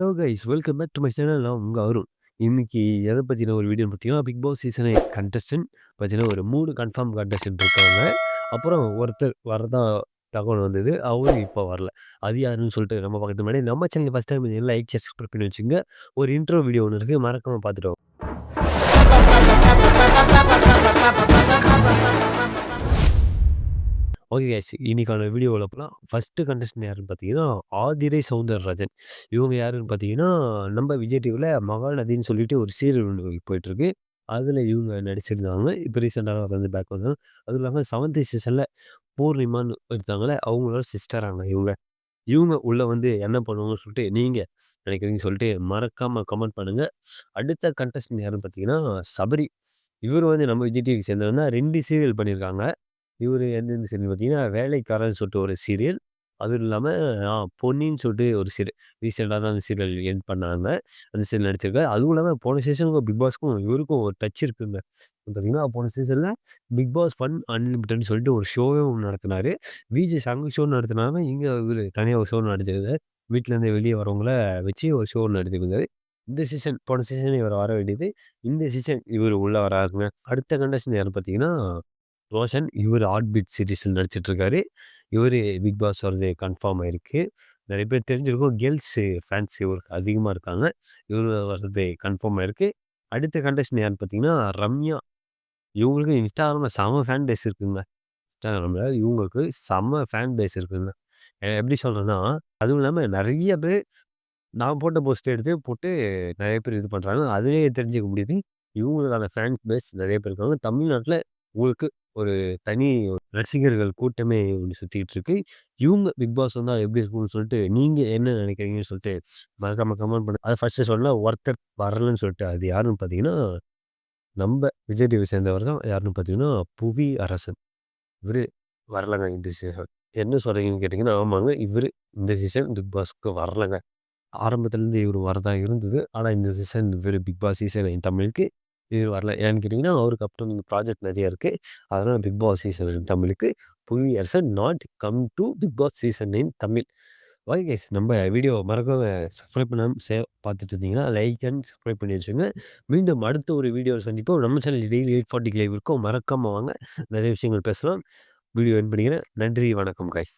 Hello guys welcome back to my channel நான் உங்கள் அருண். இன்னைக்கு எதை பற்றின ஒரு வீடியோ பார்த்தீங்கன்னா பிக் பாஸ் சீசன் கண்டஸ்டன்ட் பார்த்தீங்கன்னா ஒரு மூணு கன்ஃபார்ம் கண்டஸ்டன்ட் இருக்காங்க. அப்புறம் ஒருத்தர் வரதான் தகவல் வந்தது. அவரும் இப்போ வரல. அது யாருன்னு சொல்லிட்டு நம்ம பக்கத்து முன்னாடி நம்ம channel first time like subscribe பண்ணி வச்சுங்க ஒரு இன்ட்ரோ வீடியோ ஒன்று இருக்குது மறக்காமல் பார்த்துட்டு ஓகே கேஸ் இன்றைக்கான வீடியோவில் போகலாம் ஃபஸ்ட்டு கண்டஸ்டன்ட் யாருன்னு பார்த்தீங்கன்னா ஆதிரை சவுந்தரராஜன். இவங்க யாருன்னு பார்த்தீங்கன்னா நம்ம விஜய் டிவியில் மகாநதின்னு சொல்லிட்டு ஒரு சீரியல் ஒன்று போயிட்டுருக்கு. அதில் இவங்க நடிச்சிருந்தாங்க. இப்போ ரீசெண்டாக வந்து பேக் வந்தாங்க அதுவும் இல்லாமல் செவன்த் சீசனில் பூர்ணிமான்னு எடுத்தாங்களே அவங்களோட சிஸ்டராங்க இவங்க. இவங்க உள்ளே வந்து என்ன பண்ணுவாங்கன்னு சொல்லிட்டு நீங்கள் நினைக்கிறீங்க சொல்லிட்டு மறக்காமல் கமெண்ட் பண்ணுங்கள் அடுத்த கண்டஸ்டன் யாருன்னு பார்த்தீங்கன்னா சபரி. இவர் வந்து நம்ம விஜய் டிவிக்கு சேர்ந்தவங்க ரெண்டு சீரியல் பண்ணியிருக்காங்க இவர் எந்தெந்த சீரியல் பார்த்தீங்கன்னா வேலைக்காரன்னு சொல்லிட்டு ஒரு சீரியல் அதுவும் இல்லாமல் பொன்னின்னு சொல்லிட்டு ஒரு சீரியல் ரீசெண்டாக தான் அந்த சீரியல் என் பண்ணாங்க. அந்த சீரியல் நடிச்சிருக்காரு. அதுவும் இல்லாமல் போன சீசனுக்கும் பிக் பாஸ்க்கும் இவருக்கும் ஒரு டச் இருக்குங்க. பார்த்தீங்கன்னா போன சீசனில் பிக் பாஸ் ஃபன் அன்லிமிட்டட்னு சொல்லிட்டு ஒரு ஷோவே ஒன்று நடத்தினார். விஜய் சங்கு ஷோ நடத்தினாங்க. இங்கே இவர் தனியாக ஒரு ஷோ நடத்திருந்தார் வீட்டிலேருந்து வெளியே வரவங்கள வச்சு ஒரு ஷோ நடத்திருந்தார் இந்த சீசன் போன சீசன் இவர் வர வேண்டியது இந்த சீசன் இவர் உள்ளே வராருங்க. அடுத்த கண்டஸ்டன் யார் பார்த்தீங்கன்னா ரோஷன் இவர் ஹார்ட் பீட் சீரீஸில் நடிச்சிட்ருக்காரு. இவர் பிக் பாஸ் வர்றது கன்ஃபார்ம் ஆயிருக்கு. நிறைய பேர் தெரிஞ்சிருக்கும் கேர்ள்ஸு ஃபேன்ஸ் இவருக்கு அதிகமாக இருக்காங்க. இவர் வர்றது கன்ஃபார்ம் ஆயிருக்கு. அடுத்த கண்டஸ்டன் யாருன்னு பார்த்தீங்கன்னா ரம்யா. இவங்களுக்கு இன்ஸ்டாகிராமில் செம ஃபேன் பேஸ் இருக்குங்க. இன்ஸ்டாகிராமில் இவங்களுக்கு செம்ம ஃபேன் பேஸ் இருக்குங்க. எப்படி சொல்கிறேன்னா அதுவும் இல்லாமல் நிறைய பேர் நான் போட்ட போஸ்ட் எடுத்து போட்டு நிறைய பேர் இது பண்ணுறாங்க அதுலேயே தெரிஞ்சுக்க முடியுது. இவங்களுக்கான ஃபேன் பேஸ் நிறைய பேர் இருக்காங்க. தமிழ்நாட்டில் உங்களுக்கு ஒரு தனி ரசிகர்கள் கூட்டமே ஒன்று சுற்றிக்கிட்டு இருக்கு. இவங்க பிக் பாஸ் வந்தால் எப்படி இருக்கும்னு சொல்லிட்டு நீங்கள் என்ன நினைக்கிறீங்கன்னு சொல்லிட்டு மறக்காம கமெண்ட் பண்ண. அதை ஃபஸ்ட்டு சொன்னால் ஒருத்தர் வரலன்னு சொல்லிட்டு அது யாருன்னு பார்த்தீங்கன்னா நம்ம விஜய் டிவி சேர்ந்தவர் தான். யாருன்னு பார்த்தீங்கன்னா புவி அரசன். இவர் வரலங்க இந்த சீசன் என்ன சொல்கிறீங்கன்னு கேட்டிங்கன்னா ஆமாங்க இவர் இந்த சீசன் பிக் பாஸ்க்கு வரலங்க. ஆரம்பத்துலேருந்து இவர் வரதா இருந்தது. ஆனால் இந்த சீசன் இவர் பிக் பாஸ் சீசன் என் தமிழுக்கு இது வரல. ஏன்னு கேட்டிங்கன்னா அவருக்கு அப்கமிங் ப்ராஜெக்ட் நிறையா இருக்குது அதனால் பிக் பாஸ் சீசன் நைன் தமிழுக்கு Puvi Arasan not come to Bigg Boss season nine Tamil. Okay guys நம்ம வீடியோ மறக்காம சப்ஸ்கிரைப் பண்ணாமல் சே பார்த்துட்டு இருந்தீங்கன்னா லைக் அண்ட் சப்ஸ்கிரைப் பண்ணி வச்சுங்க மீண்டும் அடுத்த ஒரு வீடியோ சந்திப்போம். நம்ம channel daily eight forty live இருக்கும். மறக்காமல் வாங்க. நிறைய விஷயங்கள் பேசலாம். வீடியோ என் பண்ணிக்கிறேன். நன்றி வணக்கம் கைஸ்